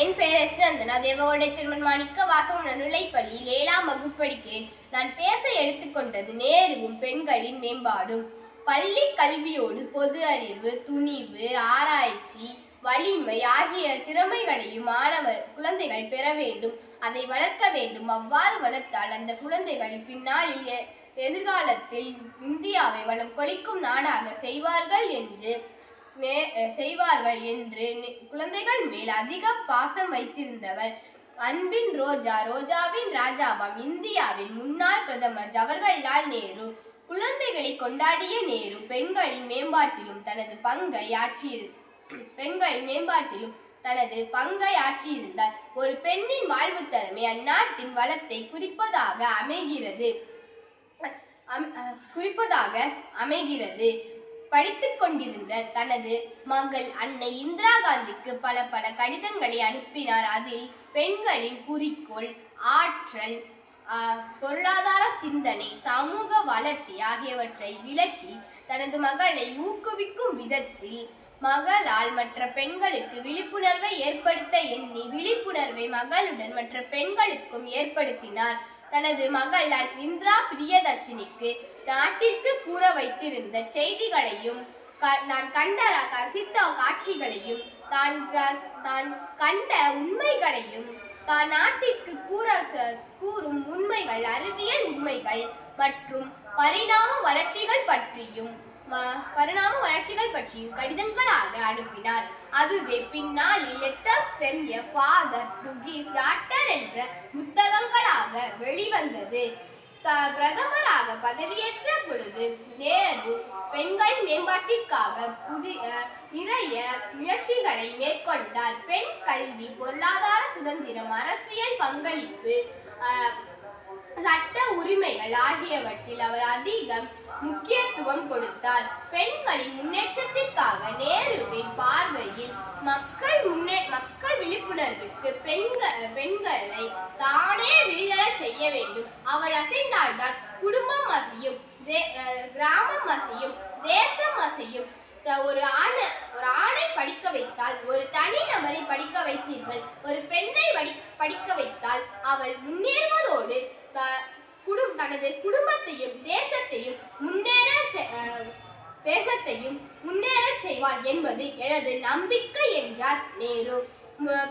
என் பெயர் எஸ்நந்தனா தேவகோடை செல்வன் மாணிக்க வாசகம் நடுநிலைப்பள்ளியில் ஏழாம் வகுப்பு படிக்கிறேன் நான் பேச எடுத்துக்கொண்டது நேருவும் பெண்களின் மேம்பாடும். பள்ளி கல்வியோடு பொது அறிவு துணிவு ஆராய்ச்சி வலிமை ஆகிய திறமைகளையும் மாணவர் குழந்தைகள் பெற வேண்டும். அதை வளர்க்க வேண்டும். அவ்வாறு வளர்த்தால் அந்த குழந்தைகள் பின்னாளில் எ- எதிர்காலத்தில் இந்தியாவை வளம் கொளிக்கும் நாடாக செய்வார்கள் என்று செய்வார்கள் என்று குழந்தைகள் மேல் அதிக பாசம் வைத்திருந்தவர். அன்பின் ரோஜா ரோஜாவின் ராஜாவாம் இந்தியாவின் முன்னாள் பிரதமர் ஜவஹர்லால் நேரு. குழந்தைகளை கொண்டாடிய நேரு பெண்களின் மேம்பாட்டிலும் தனது பங்கை ஆற்றியிரு பெண்களின் மேம்பாட்டிலும் தனது பங்கை ஆற்றியிருந்தார். ஒரு பெண்ணின் வாழ்வு திறமை அந்நாட்டின் வளத்தை குறிப்பதாக அமைகிறது. குறிப்பதாக அமைகிறது. படித்துக் கொண்டிருந்த தனது மகள் அன்னை இந்திரா காந்திக்கு பல பல கடிதங்களை அனுப்பினார். அதில் பெண்களின் குறிக்கோள் ஆற்றல் பொருளாதார சிந்தனை சமூக வளர்ச்சி ஆகியவற்றை விளக்கி தனது மகளை ஊக்குவிக்கும் விதத்தில் மகளால் மற்ற பெண்களுக்கு விழிப்புணர்வை ஏற்படுத்த எண்ணி விழிப்புணர்வை மகளுடன் மற்ற பெண்களுக்கும் ஏற்படுத்தினார். தனது மகள் அன்- இந்திரா பிரியதர்ஷினிக்கு நாட்டிற்கு கூற வைத்திருந்த செய்திகளையும் க- நான் கண்ட ரசித்த காட்சிகளையும் தான் தான் கண்ட உண்மைகளையும் தான் நாட்டிற்கு கூற கூறும் உண்மைகள் அறிவியல் உண்மைகள் மற்றும் பரிணாம வளர்ச்சிகள் பற்றியும் பரிணாம வளர்ச்சிகள் பற்றியும் கடிதங்களாக அனுப்பினார். அதுவே பின்னாளில் letters from a father to his என்ற புத்தகங்களாக வெளிவந்தது. பிரதமராக பதவியேற்ற பொழுது நேரு பெண்கள் மேம்பாட்டிற்காக புதிய நிறைய முயற்சிகளை மேற்கொண்டார். பெண் கல்வி பொருளாதார சுதந்திரம் அரசியல் பங்களிப்பு சட்ட உரிமைகள் ஆகியவற்றில் அவர் அதிகம் முக்கியத்துவம் கொடுத்தார். பெண்களின் முன்னேற்றத்திற்காக நேருவின் பார்வையில் மக்கள் முன்னே மக்கள் விழிப்புணர்வுக்கு பெண்கள் பெண்களை தானே விடுதலை செய்ய வேண்டும். அவள் அசைந்தால்தான் குடும்பம் அசையும் தே- கிராமம் அசையும் தேசம் அசையும். ஒரு ஆணை ஒரு ஆணை படிக்க வைத்தால் ஒரு தனி நபரை படிக்க வைத்தீர்கள் ஒரு பெண்ணை வடி படிக்க வைத்தால் அவள் முன்னேறுவதோடு குடும் தனது குடும்பத்தையும் தேச தேசத்தையும் முன்னேறச் செய்வார் என்பது எனது நம்பிக்கை என்றார் நேரு.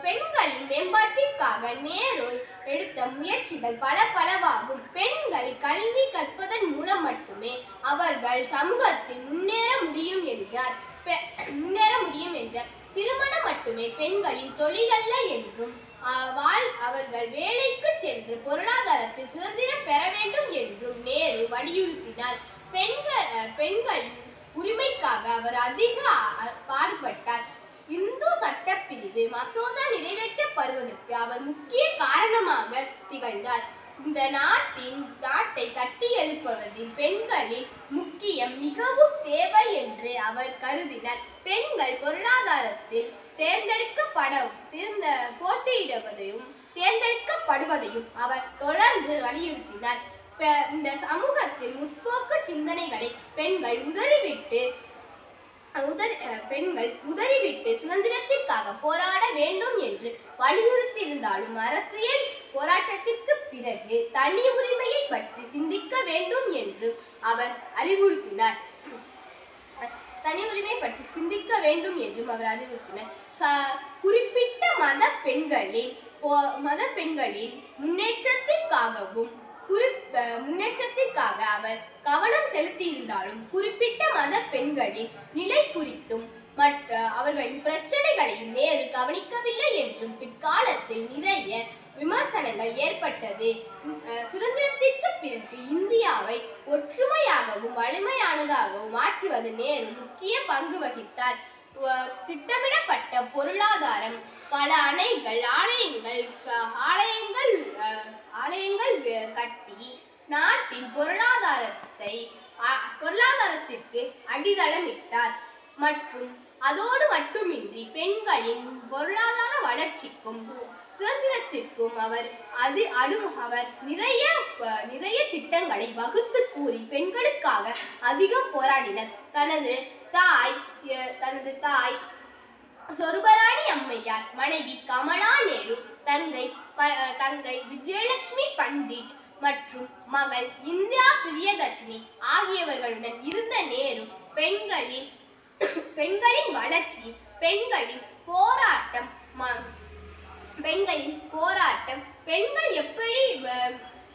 பெண்களின் மேம்பாட்டிற்காக நேரு எடுத்த முயற்சிகள் பல பலவாகும். பெண்கள் கல்வி கற்பதன் மூலம் மட்டுமே அவர்கள் சமூகத்தில் முன்னேற முடியும் என்றார். பெ- முன்னேற முடியும் என்றார். திருமணம் மட்டுமே பெண்களின் தொழில் அல்ல என்றும் அவர்கள் வேலைக்கு சென்று பொருளாதாரத்தில் சுதந்திரம் பெற வேண்டும் என்றும் நேரு வலியுறுத்தினார். பெண்கள் பெண்களின் உரிமைக்காக அவர் அதிக பாடுபட்டார். இந்து சட்டப்பிரிவு மசோதா நிறைவேற்றப்படுவதற்கு அவர் முக்கிய காரணமாக திகழ்ந்தார். இந்த நாட்டின் நாட்டை கட்டி எழுப்புவதில் பெண்களின் முக்கியம் மிகவும் தேவை என்று அவர் கருதினார். பெண்கள் பொருளாதாரத்தில் தேர்ந்தெடுக்கப்பட தேர்ந்த போட்டியிடுவதையும் தேர்ந்தெடுக்கப்படுவதையும் அவர் தொடர்ந்து வலியுறுத்தினார். இந்த சமூகத்தில் முற்போக்கு சிந்தனைகளை பெண்கள் உதறிவிட்டு உதறி பெண்கள் உதறிவிட்டு சுதந்திரத்திற்காக போராட வேண்டும் என்று வலியுறுத்தியிருந்தாலும் அரசியல் போராட்டத்திற்கு பிறகு தனி உரிமையை பற்றி சிந்திக்க வேண்டும் என்று அவர் அறிவுறுத்தினார். தனி உரிமை பற்றி சிந்திக்க வேண்டும் என்றும் அவர் அறிவுறுத்தினார். குறிப்பிட்ட மத பெண்களின் போ- மத பெண்களின் முன்னேற்றத்திற்காகவும் முன்னேற்றத்திற்காக அவர் கவனம் செலுத்தியிருந்தாலும் குறிப்பிட்ட மத பெண்களின் நிலை குறித்தும் மற்ற அவர்களின் பிரச்சனைகளையும் நேரு கவனிக்கவில்லை என்றும் பிற்காலத்தில் நிறைய விமர்சனங்கள் ஏற்பட்டது. சுதந்திரத்திற்கு பிறகு இந்தியாவை ஒற்றுமையாகவும் வலிமையானதாகவும் மாற்றுவது நேரு முக்கிய பங்கு வகித்தார். திட்டமிடப்பட்ட பொருளாதாரம் பல அணைகள் ஆலயங்கள் ஆலயங்கள் ஆலயங்கள் கட்டி நாட்டின் பொருளாதாரத்தை பொருளாதாரத்திற்கு அடித்தளமிட்டார். மற்றும் அதோடு மட்டுமின்றி பெண்களின் பொருளாதார வளர்ச்சிக்கும் சு- சுதந்திரத்திற்கும் அவர் அது அடு அவர் நிறைய நிறைய திட்டங்களை வகுத்து கூறி பெண்களுக்காக அதிகம் போராடினர். தனது தாய் தனது தாய் சொருபராணி அம்மையார் மனைவி கமலா நேரு தங்கை ப- தங்கை விஜயலட்சுமி பண்டிட் மற்றும் மகள் இந்திரா பிரியதர்ஷினி ஆகியவர்களுடன் இருந்த நேரு பெண்களின் பெண்களின் வளர்ச்சி பெண்களின் போராட்டம் ம- பெண்களின் போராட்டம் பெண்கள் எப்படி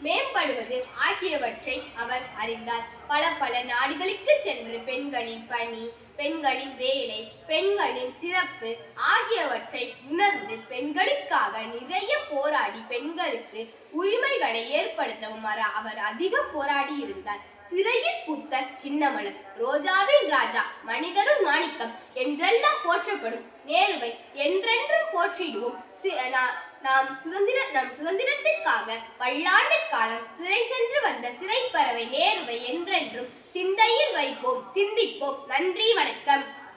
மேம்படுவது ஆகியவற்றை அவர் அறிந்தார். பல பல நாடுகளுக்கு சென்று பெண்களின் பணி பெண்களின் வேலை பெண்களின் சிறப்பு ஆகியவற்றை உணர்ந்து பெண்களுக்காக நிறைய போராடி பெண்களுக்கு உரிமைகளை ஏற்படுத்தவும் அவர் அவர் அதிகம் போராடி இருந்தார் சிறையில் புத்தர் சின்னமலர் ரோஜாவின் ராஜா மனிதரும் மாணிக்கம் என்றெல்லாம் போற்றப்படும் நேருவை என்றென்றும் போற்றிடுவோம். சி- நாம் சுதந்திர நம் சுதந்திரத்திற்காக பல்லாண்டு காலம் சிறை சென்று வந்த சிறை பறவை நேருவை என்றென்றும் சிந்தையில் வைப்போம். சிந்திப்போம். நன்றி வணக்கம்.